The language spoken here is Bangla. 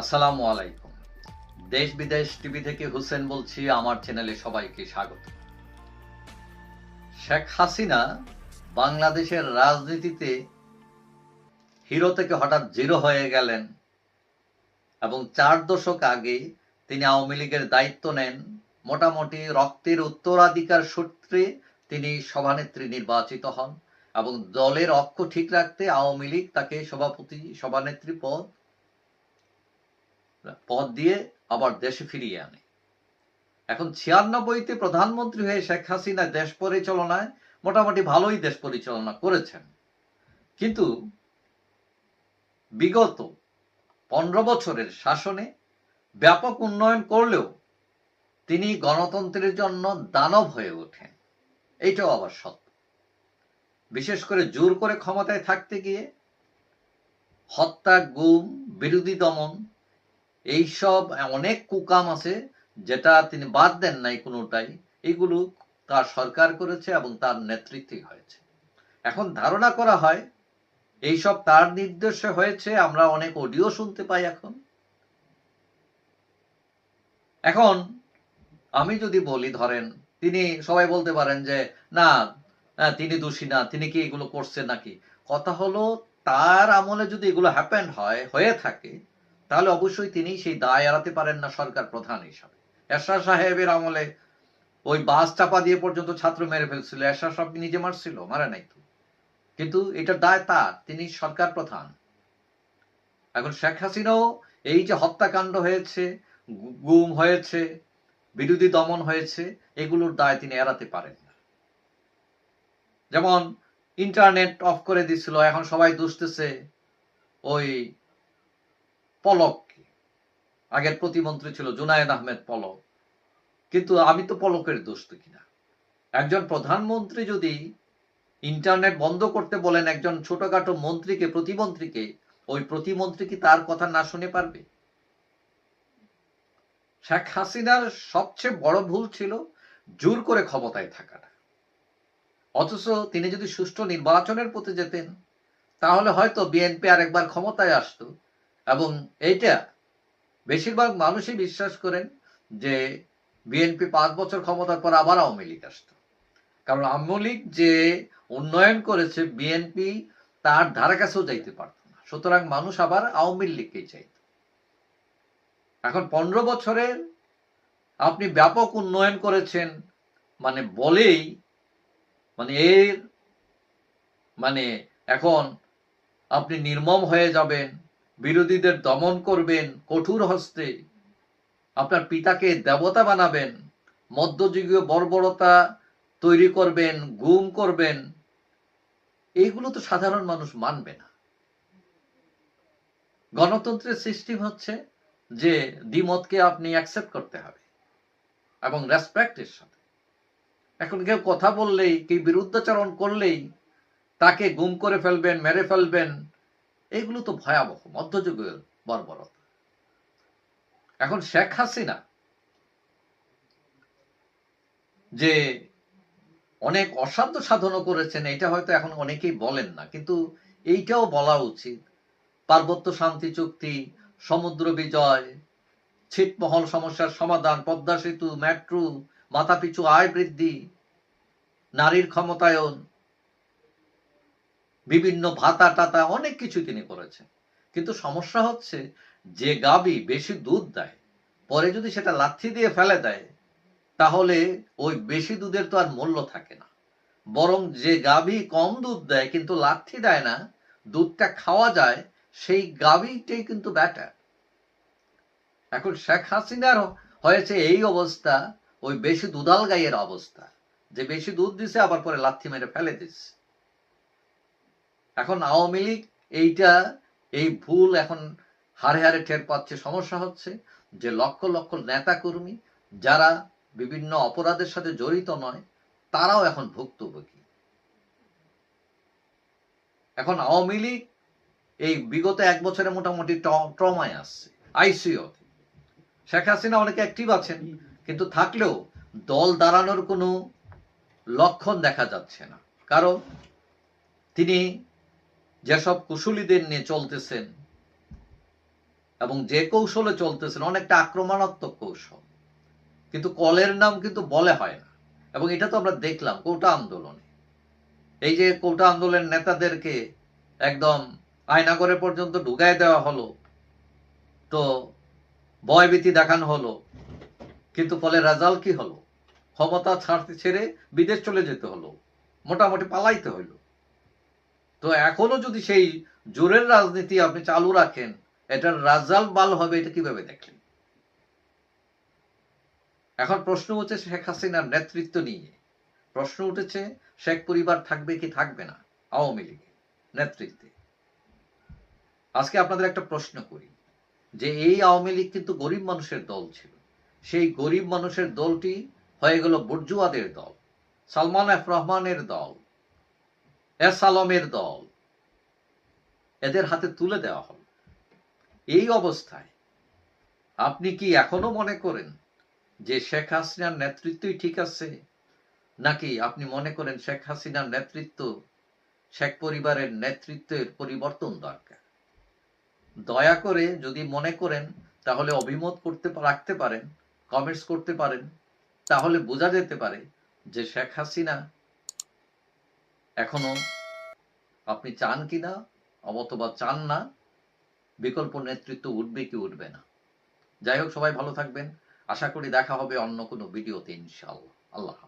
আসসালামু আলাইকুম। দেশ বিদেশ টিভি থেকে হুসেন বলছি, আমার চ্যানেলে সবাইকে স্বাগত। শেখ হাসিনা বাংলাদেশের রাজনীতিতে হিরো থেকে হঠাৎ জিরো হয়ে গেলেন এবং চার দশক আগে তিনি আওয়ামী লীগের দায়িত্ব নেন। মোটামুটি রক্তের উত্তরাধিকার সূত্রে তিনি সভানেত্রী নির্বাচিত হন এবং দলের অক্ষ ঠিক রাখতে আওয়ামী লীগ তাকে সভাপতি, সভানেত্রী পদ পদ দিয়ে আবার দেশে ফিরিয়ে আনে। এখন ছিয়ানব্বইতে প্রধানমন্ত্রী হয়ে শেখ হাসিনা দেশ পরিচালনায় মোটামুটি ভালোই দেশ পরিচালনা করেছেন। কিন্তু বিগত পনেরো বছরের শাসনে ব্যাপক উন্নয়ন করলেও তিনি গণতন্ত্রের জন্য দানব হয়ে ওঠেন। এইটাও আবার সত্য। বিশেষ করে জোর করে ক্ষমতায় থাকতে গিয়ে হত্যা, গুম, বিরোধী দমন এইসব অনেক কুকাম আছে যেটা তিনি বাদ দেন নাই কোনোটাই। এগুলো তার সরকার করেছে এবং তার নেতৃত্বে হয়েছে। এখন ধারণা করা হয়, এইসব তার নির্দেশে হয়েছে, আমরা অনেক অডিও শুনতে পাই এখন। এখন আমি যদি বলি, ধরেন, তিনি সবাই বলতে পারেন যে, না তিনি দোষী না, তিনি কি এগুলো করছেন নাকি? কথা হলো, তার আমলে যদি এগুলো হ্যাপেন হয়, হয়ে থাকে তাহলে অবশ্যই তিনি সেই দায় এড়াতে পারেন না সরকার প্রধান হিসাবে। এরশাদ সাহেবের আমলে ওই বাস চাপা দিয়ে পর্যন্ত ছাত্র মেরে ফেলছিল। এরশাদ সাহেব নিজে মারছিল? মারে নাই তো। কিন্তু এটার দায় তার, তিনি সরকার প্রধান। এখন শেখ হাসিনাও এই যে হত্যাকাণ্ড হয়েছে গুম হয়েছে, বিরোধী দমন হয়েছে, এগুলোর দায় তিনি এড়াতে পারেন না। যেমন ইন্টারনেট অফ করে দিছিল, এখন সবাই দুষতেছে ওই পলককে আগের প্রতিমন্ত্রী ছিল জুনায়েদ আহমেদ পলক। কিন্তু আমি তো পলকের দোষ দেখি না একজন প্রধানমন্ত্রী যদি ইন্টারনেট বন্ধ করতে বলেন একজন ছোটখাটো মন্ত্রীকে, প্রতিমন্ত্রীকে, ওই প্রতিমন্ত্রী কি তার কথা না শুনে পারবে? শেখ হাসিনার সবচেয়ে বড় ভুল ছিল জোর করে ক্ষমতায় থাকাটা। অথচ তিনি যদি সুষ্ঠু নির্বাচনের পথে যেতেন, তাহলে হয়তো বিএনপি আরেকবার ক্ষমতায় আসতো। এবং এইটা বেশিরভাগ মানুষই বিশ্বাস করেন যে বিএনপি পাঁচ বছর ক্ষমতার পর আবার আওয়ামী লীগ আসতো। কারণ আওয়ামী লীগ যে উন্নয়ন করেছে, বিএনপি তার ধারে কাছেও যাইতে পারত না। সুতরাং মানুষ আবার আওয়ামী লীগকেই চাইত। এখন পনেরো বছরের আপনি ব্যাপক উন্নয়ন করেছেন মানে বলেই মানে এর মানে এখন আপনি নির্মম হয়ে যাবেন। বিরোধীদের দমন করবেন কঠোর হস্তে। আপনার পিতাকে দেবতা বানাবেন, মধ্যযুগীয় বর্বরতা তৈরি করবেন, গুম করবেন। এইগুলো তো সাধারণ মানুষ মানবে না। গণতন্ত্রের সিস্টেম হচ্ছে যে দ্বিমতকে আপনি অ্যাকসেপ্ট করতে হবে এবং রেসপেক্টের সাথে। এখন কেউ কথা বললেই, কেউ বিরুদ্ধাচরণ করলেই তাকে গুম করে ফেলবেন, মেরে ফেলবেন এগুলো তো ভয়াবহ, মধ্যযুগের বর্বরতা। এখন শেখ হাসিনা যে অনেক অসাধ্য সাধনও করেছেন, এটা হয়তো এখন অনেকেই বলেন না, কিন্তু এইটাও বলা উচিত। পার্বত্য শান্তি চুক্তি, সমুদ্র বিজয়, ছিটমহল সমস্যার সমাধান, পদ্মা সেতু, মেট্রো, মাথাপিছু আয় বৃদ্ধি, নারীর ক্ষমতায়ন বিভিন্ন ভাতা টাতা অনেক কিছু তিনি করেছেন। কিন্তু সমস্যা হচ্ছে যে গাবি বেশি দুধ দেয়, পরে যদি সেটা লাথি দিয়ে ফেলে দেয়, তাহলে ওই বেশি দুধের তো আর মূল্য থাকে না। বরং যে গাভী কম দুধ দেয় কিন্তু লাথি দেয় না, দুধটা খাওয়া যায়, সেই গাভীটাই কিন্তু ব্যাটার এখন শেখ হাসিনার হয়েছে এই অবস্থা, ওই বেশি দুধাল গাইয়ের অবস্থা। যে বেশি দুধ দিছে, আবার পরে লাথি মেরে ফেলে দিচ্ছে এখন আওয়ামী লীগ এইটা, এই ভুল এখন হারে হারে টের পাচ্ছে, সমস্যা হচ্ছে যে লক্ষ লক্ষ নেতা কর্মী যারা বিভিন্ন অপরাধের সাথে জড়িত নয়, তারাও এখন ভুক্তভোগী। এখন আওয়ামী লীগ এই বিগত এক বছরে মোটামুটি ট্রমায় আসছে আইসিও শেখ হাসিনা অনেকে অ্যাক্টিভ আছেন, কিন্তু থাকলেও দল দাঁড়ানোর কোনো লক্ষণ দেখা যাচ্ছে না। কারণ তিনি যেসব কুশলীদের নিয়ে চলতেছেন এবং যে কৌশলে চলতেছেন, অনেকটা আক্রমণাত্মক কৌশল। কিন্তু কলের নাম কিন্তু বলে হয় না। এবং এটা তো আমরা দেখলাম, কোটা আন্দোলনে। এই যে কোটা আন্দোলনের নেতাদেরকে একদম আয়নাগরে পর্যন্ত ঢুকায় দেওয়া হলো, তো ভয়ভীতি দেখানো হলো, কিন্তু ফলে রেজাল্ট কি হলো? ক্ষমতা ছাড়তে ছেড়ে বিদেশ চলে যেতে হলো, মোটামুটি পালাইতে হলো তো এখনও যদি সেই জোরের রাজনীতি আপনি চালু রাখেন, এটার রেজাল্ট ভালো হবে, এটা কীভাবে দেখলেন এখন প্রশ্ন হচ্ছে শেখ হাসিনার নেতৃত্ব নিয়ে। প্রশ্ন উঠেছে, শেখ পরিবার থাকবে কি থাকবে না আওয়ামী লীগের নেতৃত্বে? আজকে আপনাদের একটা প্রশ্ন করি, যে এই আওয়ামী লীগ কিন্তু গরিব মানুষের দল ছিল। সেই গরিব মানুষের দলটি হয়ে গেল বুর্জুয়াদের দল, সালমান এফ রহমানের দল এস আলমের দল, এদের হাতে তুলে দেওয়া হল। এই অবস্থায় আপনি কি এখনও মনে করেন যে শেখ হাসিনার নেতৃত্বই ঠিক আছে? নাকি আপনি মনে করেন শেখ হাসিনার নেতৃত্ব শেখ পরিবারের নেতৃত্বের পরিবর্তন দরকার? দয়া করে যদি মনে করেন, তাহলে অভিমত করতে রাখতে পারেন কমেন্টস করতে পারেন, তাহলে বোঝা যেতে পারে যে শেখ হাসিনা এখনও আপনি চান কি না অথবা চান না, বিকল্প নেতৃত্ব উঠবে কি উঠবে না। যাই হোক, সবাই ভালো থাকবেন। আশা করি দেখা হবে অন্য কোনো ভিডিওতে ইনশাআল্লাহ। আল্লাহ।